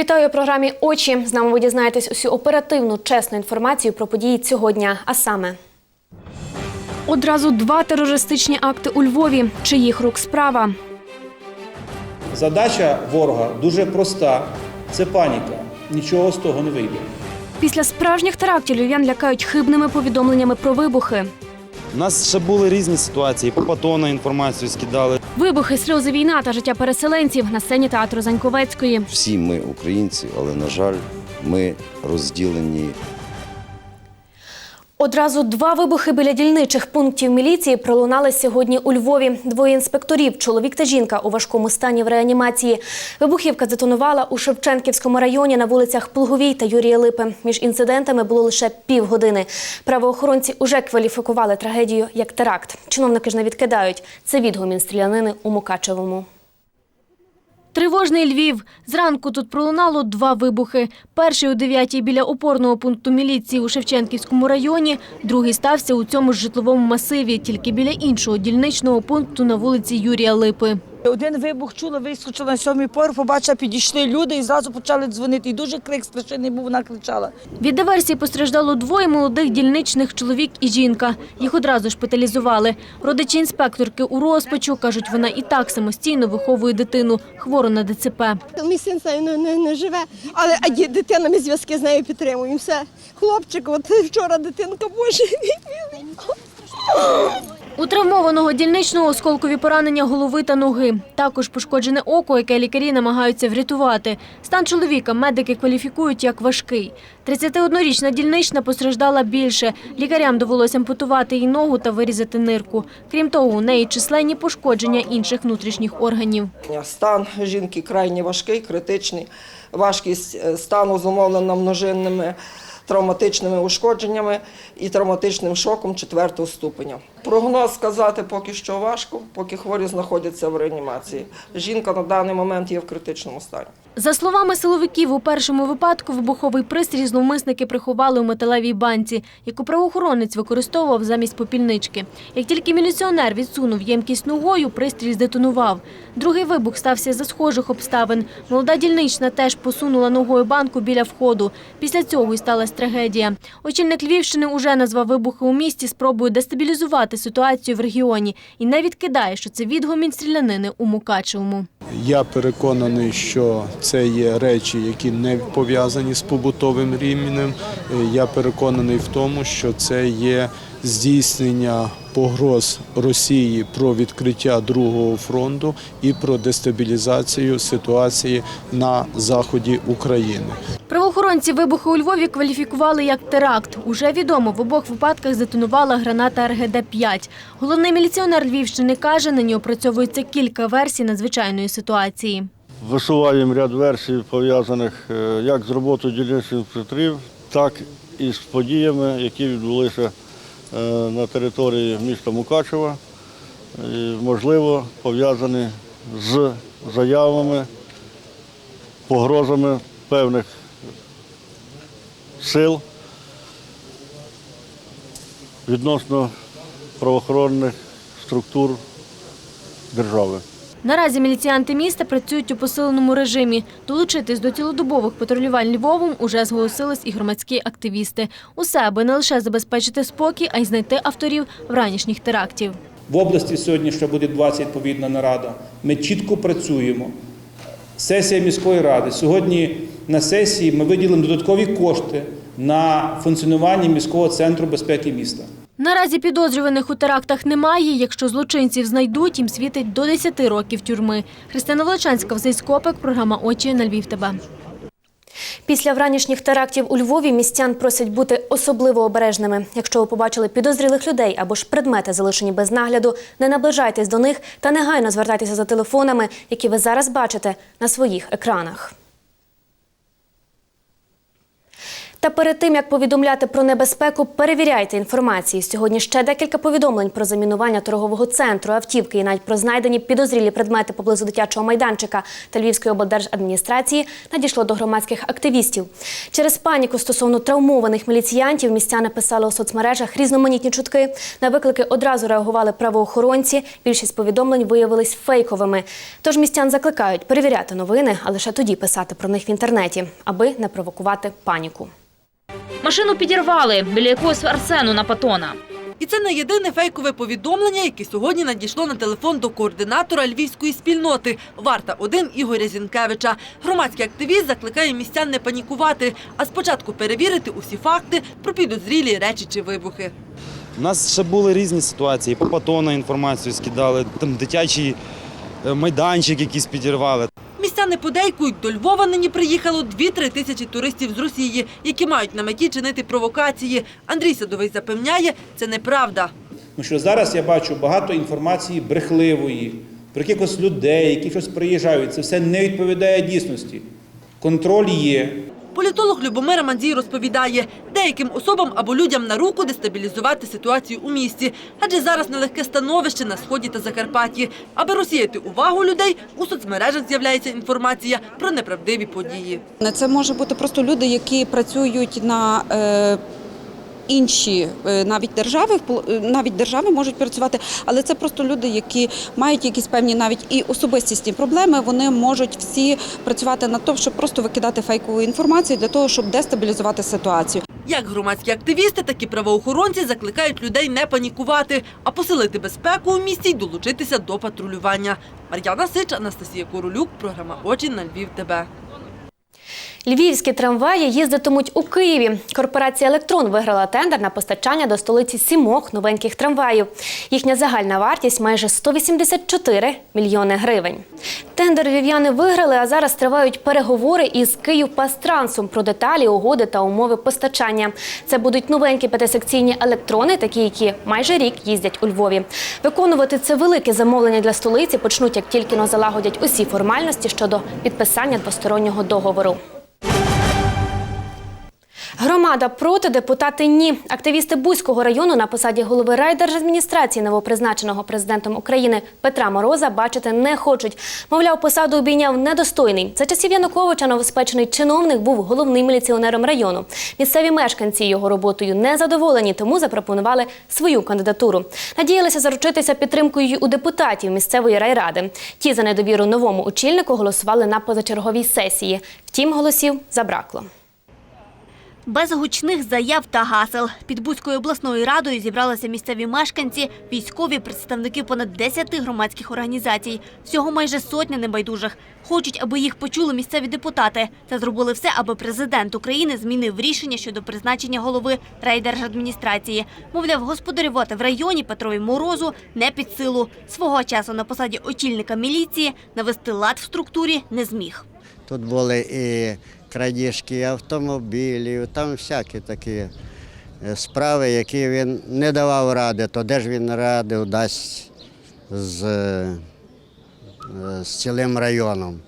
Вітаю у програмі Очі. З нами ви дізнаєтесь усю оперативну, чесну інформацію про події цього дня. А саме одразу два терористичні акти у Львові. Чиїх рук справа? Задача ворога дуже проста: це паніка. Нічого з того не вийде. Після справжніх терактів львів'ян лякають хибними повідомленнями про вибухи. У нас ще були різні ситуації. По патона інформацію скидали. Вибухи, сльози війна та життя переселенців на сцені театру Заньковецької. Всі ми українці, але на жаль, ми розділені Одразу два вибухи біля дільничих пунктів міліції пролунали сьогодні у Львові. Двоє інспекторів, чоловік та жінка у важкому стані в реанімації. Вибухівка детонувала у Шевченківському районі на вулицях Плуговій та Юрія Липи. Між інцидентами було лише півгодини. Правоохоронці уже кваліфікували трагедію як теракт. Чиновники ж не відкидають. Це відгомін стрілянини у Мукачевому. Тривожний Львів. Зранку тут пролунало два вибухи. Перший у 9-й біля опорного пункту міліції у Шевченківському районі, другий стався у цьому ж житловому масиві, тільки біля іншого дільничного пункту на вулиці Юрія Липи. Один вибух чула, вискочила на сьомий поверх, побачила, підійшли люди і зразу почали дзвонити. І дуже крик страшенний був, вона кричала. Від диверсії постраждало двоє молодих дільничних чоловік і жінка. Їх одразу шпиталізували. Родичі інспекторки у розпачу кажуть, вона і так самостійно виховує дитину, хвору на ДЦП. Мій син з не, не, не живе, але а дитина, ми зв'язки з нею підтримуємо. Все. Хлопчик, от вчора дитинка Боже. У травмованого дільничного осколкові поранення голови та ноги. Також пошкоджене око, яке лікарі намагаються врятувати. Стан чоловіка медики кваліфікують як важкий. 31-річна дільнична постраждала більше. Лікарям довелося ампутувати їй ногу та вирізати нирку. Крім того, у неї численні пошкодження інших внутрішніх органів. Стан жінки крайні важкий, критичний. Важкість е, стану зумовлена множинними травматичними ушкодженнями і травматичним шоком четвертого ступеня. Прогноз сказати поки що важко, поки хворі знаходяться в реанімації. Жінка на даний момент є в критичному стані. За словами силовиків, у першому випадку вибуховий пристрій зловмисники приховали у металевій банці, яку правоохоронець використовував замість попільнички. Як тільки міліціонер відсунув ємкість ногою, пристрій здетонував. Другий вибух стався за схожих обставин. Молода дільнична теж посунула ногою банку біля входу. Після цього й сталася трагедія. Очільник Львівщини уже назвав вибухи у місті спробою дестабілізувати ситуацію в регіоні і не відкидає, що це відгомін стрілянини у Мукачевому. Я переконаний, що є речі, які не пов'язані з побутовим рівнем. Е, Я переконаний в тому, що це є здійснення погроз Росії про відкриття другого фронту і про дестабілізацію ситуації на заході України. Правоохоронці вибухи у Львові кваліфікували як теракт. Уже відомо, в обох випадках здетонувала граната РГД-5. Головний міліціонер Львівщини каже, нині опрацьовується кілька версій надзвичайної ситуації. Висуваємо ряд версій, пов'язаних е, як з роботою дільничних інспекторів, так і з подіями, які відбулися е, на території міста Мукачева, можливо, пов'язані з заявами, погрозами певних сил відносно правоохоронних структур держави. Наразі міліціянти міста працюють у посиленому режимі. Долучитись до цілодобових патрулювань Львовом уже зголосились і громадські активісти. Усе, аби не лише забезпечити спокій, а й знайти авторів вранішніх терактів. В області сьогодні ще буде 20 відповідна нарада. Ми чітко працюємо. Сесія міської ради. Сьогодні на сесії ми виділимо додаткові кошти на функціонування міського центру безпеки міста. Наразі підозрюваних у терактах немає. Якщо злочинців знайдуть, їм світить до 10 років тюрми. Христина Волочанська, Василь Скопик, програма «Очі» на Львів ТБ. Після вранішніх терактів у Львові містян просять бути особливо обережними. Якщо ви побачили підозрілих людей або ж предмети, залишені без нагляду, не наближайтесь до них та негайно звертайтеся за телефонами, які ви зараз бачите на своїх екранах. Та перед тим як повідомляти про небезпеку, перевіряйте інформацію. Сьогодні ще декілька повідомлень про замінування торгового центру, автівки і навіть про знайдені підозрілі предмети поблизу дитячого майданчика та Львівської облдержадміністрації надійшло до громадських активістів. Через паніку стосовно травмованих міліціянтів містяни писали у соцмережах різноманітні чутки. На виклики одразу реагували правоохоронці. Більшість повідомлень виявились фейковими. Тож містян закликають перевіряти новини, а лише тоді писати про них в інтернеті, аби не провокувати паніку. Машину підірвали біля якогось арсену на патона. І це не єдине фейкове повідомлення, яке сьогодні надійшло на телефон до координатора львівської спільноти Варта 1 Ігоря Зінкевича. Громадський активіст закликає містян не панікувати, а спочатку перевірити усі факти про підозрілі речі чи вибухи. У нас ще були різні ситуації. По патона інформацію скидали, там дитячий е, майданчик якийсь підірвали. Містяни подейкують, до Львова нині приїхало 2-3 тисячі туристів з Росії, які мають на меті чинити провокації. Андрій Садовий запевняє, це неправда. Тому що зараз я бачу багато інформації брехливої, про якихось людей, які щось приїжджають. Це все не відповідає дійсності. Контроль є. Політолог Любомир Мандій розповідає, деяким особам або людям на руку дестабілізувати ситуацію у місті, адже зараз нелегке становище на сході та Закарпатті. Аби розсіяти увагу людей, у соцмережах з'являється інформація про неправдиві події. Це може бути просто люди, які працюють на е, інші е, навіть держави, е, навіть держави можуть працювати, але це просто люди, які мають якісь певні навіть і особистісні проблеми. Вони можуть всі працювати над тим, щоб просто викидати фейкову інформацію для того, щоб дестабілізувати ситуацію. Як громадські активісти, так і правоохоронці закликають людей не панікувати, а посилити безпеку у місті й долучитися до патрулювання. Мар'яна Сич, Анастасія Королюк, програма Очі на Львів. ТБ. Львівські трамваї їздитимуть у Києві. Корпорація Електрон виграла тендер на постачання до столиці сімох новеньких трамваїв. Їхня загальна вартість майже 184 мільйони гривень. Тендер львів'яни виграли, а зараз тривають переговори із Київпастрансом про деталі, угоди та умови постачання. Це будуть новенькі п'ятисекційні електрони, такі, які майже рік їздять у Львові. Виконувати це велике замовлення для столиці почнуть, як тільки залагодять усі формальності щодо підписання двостороннього договору. Громада проти, депутати ні. Активісти Бузького району на посаді голови райдержадміністрації новопризначеного президентом України Петра Мороза бачити не хочуть. Мовляв, посаду обійняв недостойний. За часів Януковича новоспечений чиновник був головним міліціонером району. Місцеві мешканці його роботою не задоволені, тому запропонували свою кандидатуру. Надіялися заручитися підтримкою у депутатів місцевої райради. Ті за недовіру новому очільнику голосували на позачерговій сесії. Втім, голосів забракло. Без гучних заяв та гасел під Бузькою обласною радою зібралися місцеві мешканці, військові, представники понад 10 громадських організацій. Всього майже сотня небайдужих. Хочуть, аби їх почули місцеві депутати. Та зробили все, аби президент України змінив рішення щодо призначення голови райдержадміністрації. Мовляв, господарювати в районі Петрові Морозу не під силу. Свого часу на посаді очільника міліції навести лад в структурі не зміг. Тут були і крадіжки автомобілів, там всякі такі е, справи, які він не давав ради, то де ж він ради дасть з, е, з цілим районом.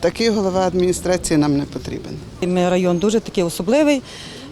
Такий голова адміністрації нам не потрібен. Ми район дуже такий особливий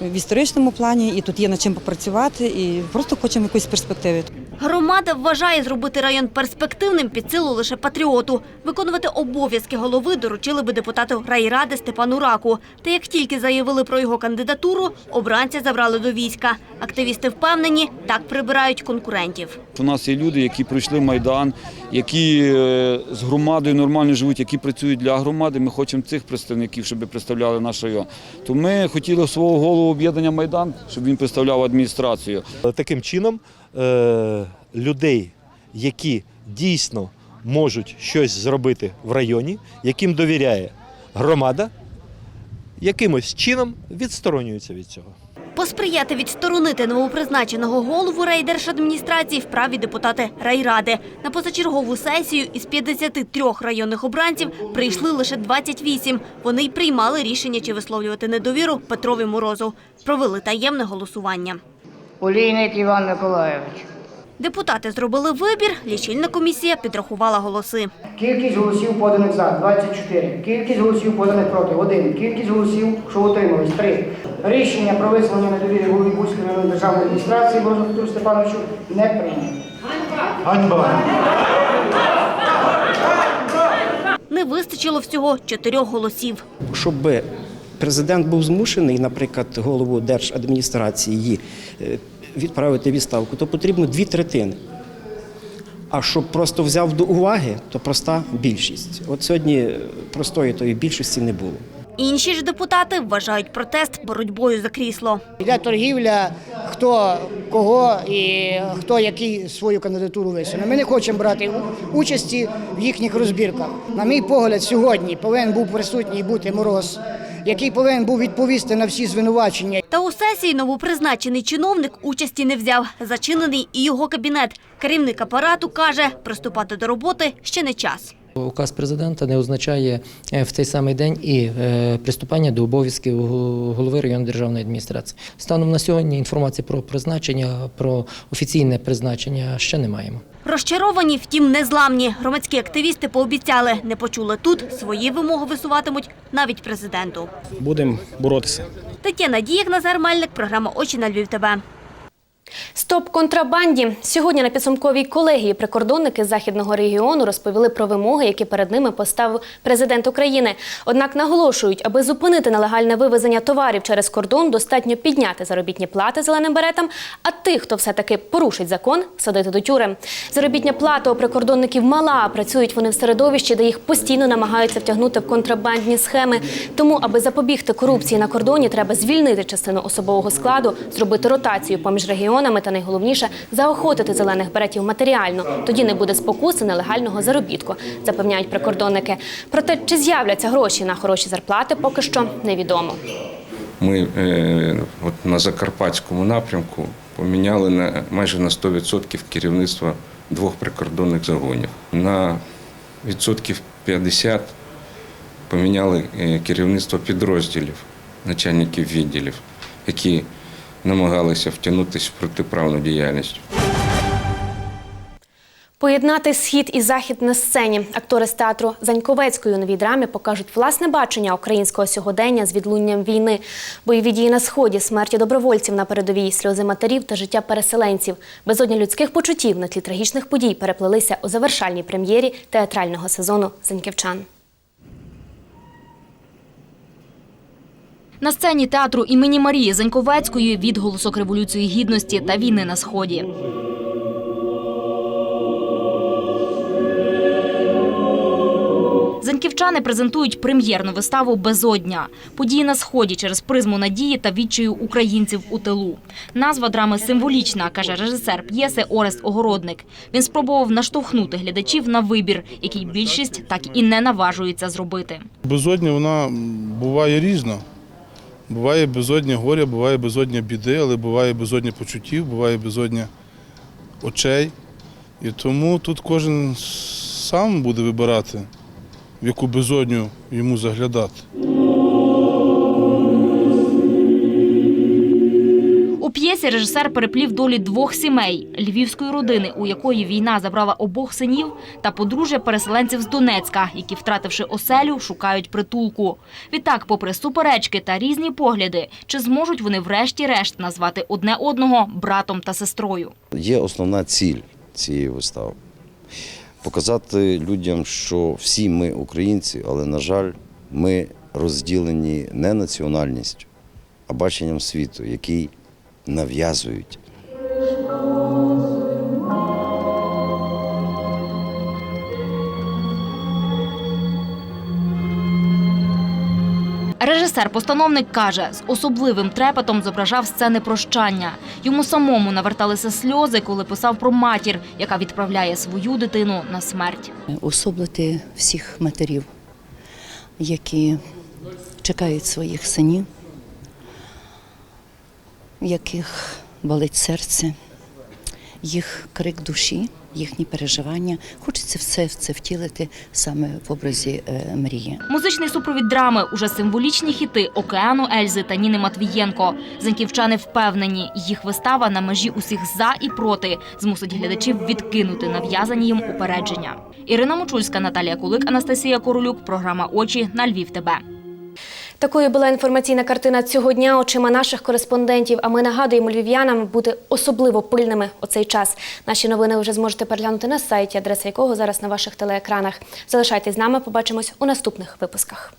в історичному плані, і тут є над чим попрацювати, і просто хочемо якоїсь перспективи. Громада вважає зробити район перспективним під силу лише патріоту. Виконувати обов'язки голови доручили би депутату райради Степану Раку. Та як тільки заявили про його кандидатуру, обранця забрали до війська. Активісти впевнені, так прибирають конкурентів. У нас є люди, які пройшли Майдан, які е, з громадою нормально живуть, які працюють для громади. Ми хочемо цих представників, щоб представляли наш район. То ми хотіли свого голову об'єднання Майдан, щоб він представляв адміністрацію. Таким чином людей, які дійсно можуть щось зробити в районі, яким довіряє громада, якимось чином відсторонюються від цього. Посприяти відсторонити новопризначеного голову райдержадміністрації вправі депутати райради. На позачергову сесію із 53 районних обранців прийшли лише 28. Вони й приймали рішення, чи висловлювати недовіру Петрові Морозу. Провели таємне голосування. Олійник Іван Миколайович. Депутати зробили вибір, лічильна комісія підрахувала голоси. Кількість голосів поданих за 24. Кількість голосів поданих проти 1. Кількість голосів, що утримались 3. Рішення про висловлення недовіри голові Бузької районної державної адміністрації Борису Петру Степановичу не прийнято. Ганьба! Не вистачило всього чотирьох голосів. щоб президент був змушений, наприклад, голову держадміністрації е, відправити відставку, то потрібно дві третини. А щоб просто взяв до уваги, то проста більшість. От сьогодні е, простої тої більшості не було. Інші ж депутати вважають протест боротьбою за крісло. Йде торгівля, хто кого і хто який свою кандидатуру висуне. Ми не хочемо брати участі в їхніх розбірках. На мій погляд, сьогодні повинен був присутній бути мороз, який повинен був відповісти на всі звинувачення. Та у сесії новопризначений чиновник участі не взяв. Зачинений і його кабінет. Керівник апарату каже, приступати до роботи ще не час. Указ президента не означає е, в цей самий день і е, приступання до обов'язків голови районної державної адміністрації. Станом на сьогодні інформації про призначення, про офіційне призначення ще не маємо. Розчаровані, втім, незламні. Громадські активісти пообіцяли, не почули тут, свої вимоги висуватимуть навіть президенту. Будемо боротися. Тетяна Дієк, Назар Мельник, програма «Очі на Львів ТВ». Стоп контрабанді. Сьогодні на підсумковій колегії прикордонники західного регіону розповіли про вимоги, які перед ними поставив президент України. Однак наголошують, аби зупинити нелегальне вивезення товарів через кордон, достатньо підняти заробітні плати зеленим беретам, а тих, хто все-таки порушить закон, садити до тюрем. Заробітня плата у прикордонників мала. Працюють вони в середовищі, де їх постійно намагаються втягнути в контрабандні схеми. Тому, аби запобігти корупції на кордоні, треба звільнити частину особового складу, зробити ротацію поміж регіонами та найголовніше заохотити зелених беретів матеріально. Тоді не буде спокуси нелегального заробітку, запевняють прикордонники. Проте чи з'являться гроші на хороші зарплати, поки що невідомо. Ми е, от на Закарпатському напрямку поміняли на майже на 100% керівництво двох прикордонних загонів. На відсотків 50 поміняли е, керівництво підрозділів, начальників відділів, які намагалися втягнутися в протиправну діяльність. Поєднати схід і захід на сцені. Актори з театру Заньковецької у новій драмі покажуть власне бачення українського сьогодення з відлунням війни, бойові дії на сході, смерті добровольців на передовій, сльози матерів та життя переселенців. Безодня людських почуттів на тлі трагічних подій переплелися у завершальній прем'єрі театрального сезону Заньківчан. На сцені театру імені Марії Заньковецької відголосок Революції Гідності та війни на Сході. Заньківчани презентують прем'єрну виставу Безодня. Події на сході через призму надії та відчаю українців у тилу. Назва драми символічна, каже режисер п'єси Орест Огородник. Він спробував наштовхнути глядачів на вибір, який більшість так і не наважується зробити. Безодня вона буває різна. Буває безодня горя, буває безодня біди, але буває безодня почуттів, буває безодня очей. І тому тут кожен сам буде вибирати, в яку безодню йому заглядати. У режисер переплів долі двох сімей львівської родини, у якої війна забрала обох синів, та подружжя переселенців з Донецька, які, втративши оселю, шукають притулку. Відтак, попри суперечки та різні погляди, чи зможуть вони врешті-решт назвати одне одного братом та сестрою? Є основна ціль цієї вистави показати людям, що всі ми українці, але, на жаль, ми розділені не національністю, а баченням світу, який нав'язують. Режисер-постановник каже, з особливим трепетом зображав сцени прощання. Йому самому наверталися сльози, коли писав про матір, яка відправляє свою дитину на смерть. особливити всіх матерів, які чекають своїх синів, в яких болить серце, їх крик душі, їхні переживання. Хочеться все це втілити саме в образі е, мрії. Музичний супровід драми уже символічні хіти Океану Ельзи та Ніни Матвієнко. Заньківчани впевнені, їх вистава на межі усіх за і проти змусить глядачів відкинути нав'язані їм упередження. Ірина Мочульська, Наталія Кулик, Анастасія Королюк. Програма Очі на Львів. ТБ. Такою була інформаційна картина цього дня очима наших кореспондентів. А ми нагадуємо львів'янам бути особливо пильними у цей час. Наші новини вже зможете переглянути на сайті, адреса якого зараз на ваших телеекранах. Залишайтесь з нами. Побачимось у наступних випусках.